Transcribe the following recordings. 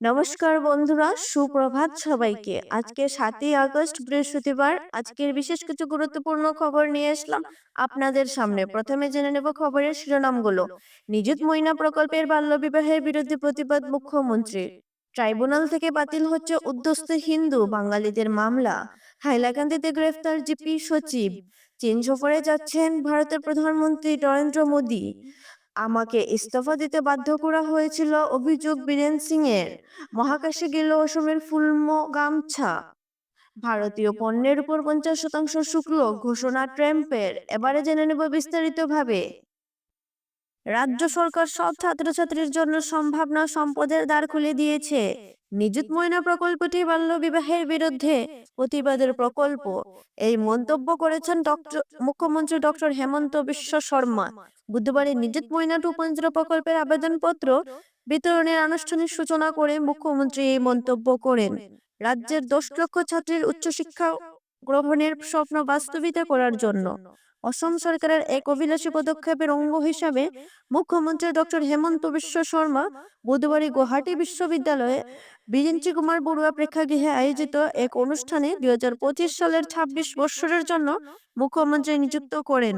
নমস্কার বন্ধুরা সুপ্রভাত সবাইকে। আজকে সাতই আগস্ট বৃহস্পতিবার। আজকের বিশেষ কিছু গুরুত্বপূর্ণ খবর নিয়ে আসলাম। আপনাদের সামনে প্রথমে জেনে নেব খবরের শিরোনামগুলো। নিযুত ময়না প্রকল্পের বাল্যবিবাহের বিরুদ্ধে প্রতিবাদ মুখ্যমন্ত্রী ট্রাইব্যুনাল থেকে বাতিল হচ্ছে উদ্ধস্ত হিন্দু বাঙালিদের মামলা। হাইলাকান্দিতে গ্রেফতার জিপি সচিব। চীন সফরে যাচ্ছেন ভারতের প্রধানমন্ত্রী নরেন্দ্র মোদী। আমাকে ইস্তফা দিতে বাধ্য করা হয়েছিল অভিযোগ বীরেন সিং এর মহাকাশে গেল অসমের ফুলমো গামছা। ভারতীয় পণ্যের উপর পঞ্চাশ শতাংশ শুক্ল ঘোষণা ট্রাম্পের। এবারে জেনে নেব বিস্তারিতভাবে। রাজ্য সরকার সব ছাত্রছাত্রীর জন্য সম্ভাবনা সম্পদের দ্বার খুলে দিয়েছে। নিযুত ময়না প্রকল্পটি বাল্য বিবাহের বিরুদ্ধে প্রতিবাদের প্রকল্প। এই মন্তব্য করেছেন ডক্টর, মুখ্যমন্ত্রী ডক্টর হেমন্ত বিশ্ব শর্মা। বুধবারে নিযুত ময়না টু প্রকল্পের আবেদনপত্র বিতরণের আনুষ্ঠানিক সূচনা করে মুখ্যমন্ত্রী এই মন্তব্য করেন। রাজ্যের দশ লক্ষ ছাত্রীর উচ্চশিক্ষা গ্রহণের স্বপ্ন বাস্তবিত করার জন্য। অসম সরকারের এক অভিলাষী পদক্ষেপের অঙ্গ হিসাবে মুখ্যমন্ত্রী ডক্টর হেমন্ত বিশ্ব শর্মা বুধবারই গুয়াহাটি বিশ্ববিদ্যালয়ে বিরিঞ্চি কুমার বড়ুয়া প্রেক্ষাগৃহে আয়োজিত এক অনুষ্ঠানে দুই সালের ছাব্বিশ বৎসরের জন্য মুখ্যমন্ত্রী নিযুক্ত করেন।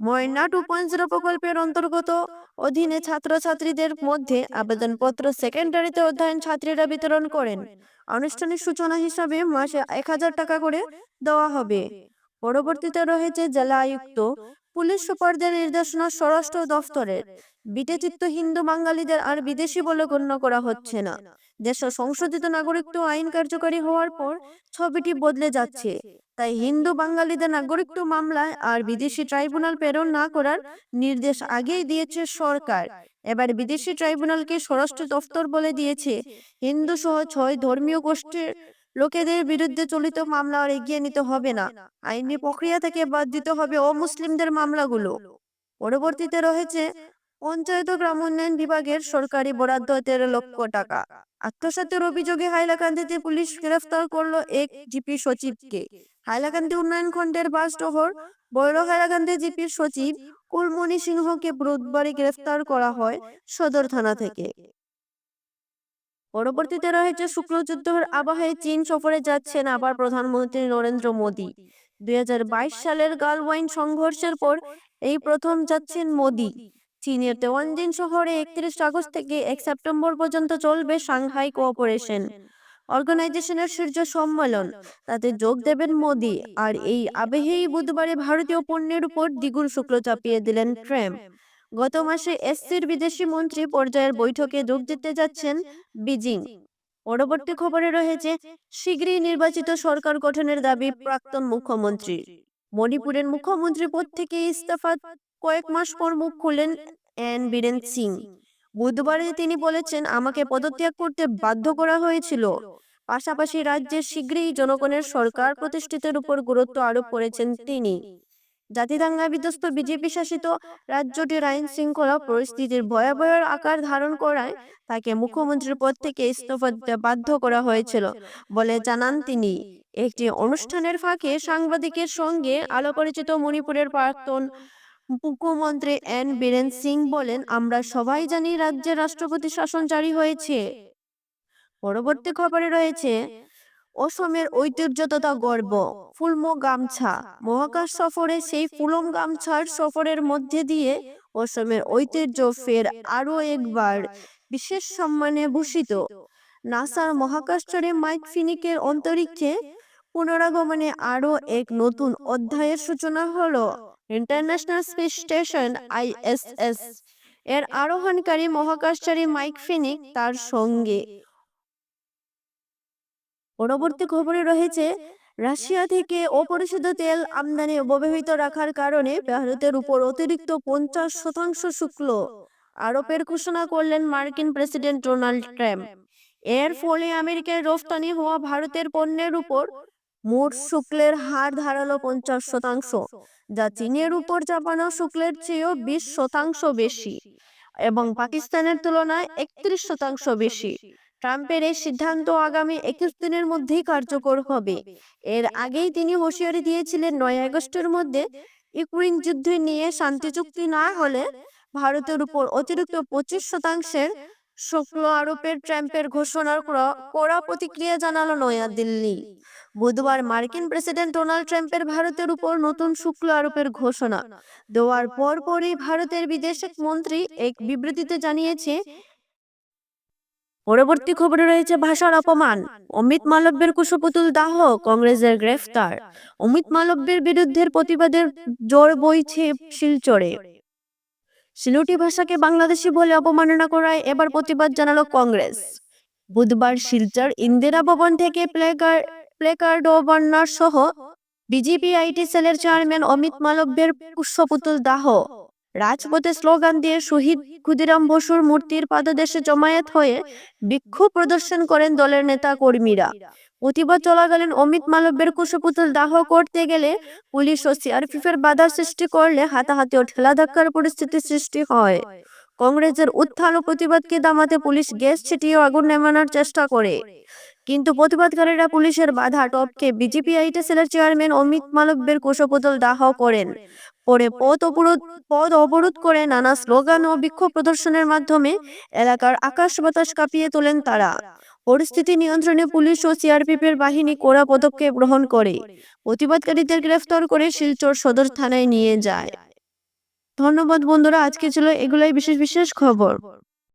ময়না টু পয়েন্ট জিরো প্রকল্পের অন্তর্গত অধীনে ছাত্রছাত্রীদের মধ্যে আবেদনপত্র সেকেন্ডারিতে অধ্যয়ন ছাত্রীরা বিতরণ করেন। আনুষ্ঠানিক সূচনা হিসাবে মাসে এক হাজার টাকা করে দেওয়া হবে। পরবর্তীতে রয়েছে জেলা আয়ুক্ত পুলিশ সুপারদের নির্দেশনা স্বরাষ্ট্র দফতরের। বিটেচিত্ত হিন্দু বাঙালিদের আর বিদেশি বলে গণ্য করা হচ্ছে না। দেশের সংশোধিত নাগরিকত্ব আইন কার্যকরী হওয়ার পর ছবিটি বদলে যাচ্ছে। তাই হিন্দু বাঙালিদের নাগরিকত্ব মামলায় আর বিদেশি ট্রাইব্যুনাল প্রেরণ না করার নির্দেশ আগেই দিয়েছে সরকার। এবার বিদেশি ট্রাইব্যুনালকে স্বরাষ্ট্র দফতর বলে দিয়েছে, হিন্দু সহ ছয় ধর্মীয় গোষ্ঠীর লোকেদের বিরুদ্ধে চলিত মামলা আর এগিয়ে নিতে হবে না। আইনি প্রক্রিয়া থেকে বাদ দিতে হবে অমুসলিমদের মামলাগুলো। পরবর্তীতে রয়েছে পঞ্চায়েত ও গ্রাম উন্নয়ন বিভাগের সরকারি বরাদ্দ তেরো লক্ষ টাকা। আত্মসাতের অভিযোগে হাইলাকান্দিতে পুলিশ গ্রেফতার করল এক জিপি সচিবকে। হাইলাকান্দি উন্নয়ন খণ্ডের বাস টহর বৈর হাইলাকান্দি জিপির সচিব কুলমণি সিংহকে বুধবারে গ্রেফতার করা হয় সদর থানা থেকে। পরবর্তীতে রয়েছে শুক্লযুদ্ধের আবহে চীন সফরে যাচ্ছেন আবার প্রধানমন্ত্রী নরেন্দ্র মোদী। দুই হাজার বাইশ সালের গালওয়াইন সংঘর্ষের পর এই প্রথম যাচ্ছেন মোদী। চীনের তেওয়ানজিন শহরে একত্রিশ আগস্ট থেকে এক সেপ্টেম্বর পর্যন্ত চলবে সাংহাই কোঅপারেশন। অর্গানাইজেশনের শীর্ষ সম্মেলন, তাতে যোগ দেবেন মোদী। আর এই আবেহেই বুধবারে ভারতীয় পণ্যের উপর দ্বিগুণ শুক্ল চাপিয়ে দিলেন ট্রাম্প। গত মাসে এসসির বিদেশি মন্ত্রী পর্যায়ের বৈঠকে যোগ দিতে যাচ্ছেন বিজিং। পরবর্তী খবরে রয়েছে, শীঘ্রই নির্বাচিত সরকার গঠনের দাবি প্রাক্তন মুখ্যমন্ত্রী মণিপুরের মুখ্যমন্ত্রী পদ থেকে ইস্তফা কয়েক মাস পর মুখ খুললেন এন বীরেন সিং। বুধবারে তিনি বলেছেন, আমাকে পদত্যাগ করতে বাধ্য করা হয়েছিল। পাশাপাশি রাজ্যে শীঘ্রই জনগণের সরকার প্রতিষ্ঠিতের উপর গুরুত্ব আরোপ করেছেন তিনি। জাতিদাঙ্গা বিধ্বস্ত বিজেপি শাসিত রাজ্যটির আইন শৃঙ্খলা পরিস্থিতির ভয়াবহ আকার ধারণ করায় তাকে মুখ্যমন্ত্রীর পদ থেকে ইস্তফা দিতে বাধ্য করা হয়েছিল বলে জানান তিনি। একটি অনুষ্ঠানের ফাঁকে সাংবাদিকের সঙ্গে আলো পরিচিত মণিপুরের প্রাক্তন মুখ্যমন্ত্রী এন বীরেন সিং বলেন, আমরা সবাই জানি রাজ্যের রাষ্ট্রপতি শাসন জারি হয়েছে। পরবর্তী খবরে রয়েছে অসমের ঐতিহ্য তথা গর্ব। ফুলমো গামছা। মহাকাশ সফরে সেই ফুলম গামছার সফরের মধ্যে দিয়ে অসমের ঐতিহ্য ফের আরও একবার বিশেষ সম্মানে ভূষিত। নাসার মহাকাশচারী মাইক ফিনিকের অন্তরিক্ষে পুনরাগমনে আরও এক নতুন অধ্যায়ের সূচনা হলো ইন্টারন্যাশনাল স্পেস স্টেশন আইএসএস। এর আরোহণকারী মহাকাশচারী মাইক ফিনিক তার সঙ্গে পরবর্তী খবরে রয়েছে, রাশিয়া থেকে অপরিশোধিত তেল আমদানি অব্যাহত রাখার কারণে ভারতের উপর অতিরিক্ত পঞ্চাশ শতাংশ শুক্ল আরোপের ঘোষণা করলেন মার্কিন প্রেসিডেন্ট ডোনাল্ড ট্রাম্প। এর ফলে আমেরিকায় রফতানি হওয়া ভারতের পণ্যের উপর মোট শুক্লের হার ধারালো পঞ্চাশ শতাংশ, যা চীনের উপর চাপানো শুক্লের চেয়েও বিশ শতাংশ বেশি এবং পাকিস্তানের তুলনায় একত্রিশ শতাংশ বেশি। ট্রাম্পের এই সিদ্ধান্ত আগামী একুশ দিনের মধ্যেই কার্যকর হবে। এর আগেই তিনি হুঁশিয়ারি দিয়েছিলেন, নয় আগস্টের মধ্যে ইউক্রেন যুদ্ধ নিয়ে শান্তি চুক্তি না হলে ভারতের উপর অতিরিক্ত পঁচিশ শতাংশের শুক্ল আরোপের ট্রাম্পের ঘোষণার কড়া প্রতিক্রিয়া জানালো নয়াদিল্লি বুধবার মার্কিন প্রেসিডেন্ট ডোনাল্ড ট্রাম্পের ভারতের উপর নতুন শুক্ল আরোপের ঘোষণা। দেওয়ার পরপরই ভারতের বিদেশ মন্ত্রী এক বিবৃতিতে জানিয়েছে পরবর্তী খবরে রয়েছে ভাষার অপমান। অমিত মালব্যের কুশপুতুল দাহ, কংগ্রেসের গ্রেফতার। অমিত মালব্যের বিরুদ্ধে প্রতিবাদের জোর বইছে শিলচরে। সিলুটি ভাষাকে বাংলাদেশি বলে অপমাননা করায় এবার প্রতিবাদ জানালো কংগ্রেস। বুধবার শিলচর ইন্দিরা ভবন থেকে প্লেকার, প্লেকার্ড ও সহ বিজেপি আইটি সেলের চেয়ারম্যান অমিত মালব্যের পুষ্পপুতুল দাহ রাজপথে স্লোগান দিয়ে শহীদ ক্ষুদিরাম বসুর মূর্তির পাদদেশে জমায়েত হয়ে বিক্ষোভ প্রদর্শন করেন দলের নেতা কর্মীরা প্রতিবাদ চলাকালীন অমিত মালব্যের কুশপুতুল দাহ করতে গেলে পুলিশ ও সিআরপিএফের বাধার সৃষ্টি করলে হাতাহাতি ও ঠেলা ধাক্কার পরিস্থিতি সৃষ্টি হয়। কংগ্রেসের উত্থান ও প্রতিবাদকে দামাতে পুলিশ গ্যাস ছিটিয়ে আগুন নেমানোর চেষ্টা করে। কিন্তু প্রতিবাদকারীরা পুলিশের বাধা টপকে বিজেপি আইটি সেলের চেয়ারম্যান অমিত মালব্যের কুশপুতুল দাহ করেন। পরে পথ অবরোধ পথ অবরোধ করে নানা স্লোগান ও বিক্ষোভ প্রদর্শনের মাধ্যমে এলাকার আকাশ বাতাস কাঁপিয়ে তোলেন তারা। পরিস্থিতি নিয়ন্ত্রণে পুলিশ ও সিআরপিএফের বাহিনী কড়া পদক্ষেপ গ্রহণ করে। প্রতিবাদকারীদের গ্রেফতার করে শিলচর সদর থানায় নিয়ে যায়। ধন্যবাদ বন্ধুরা, আজকে ছিল এগুলাই বিশেষ বিশেষ খবর।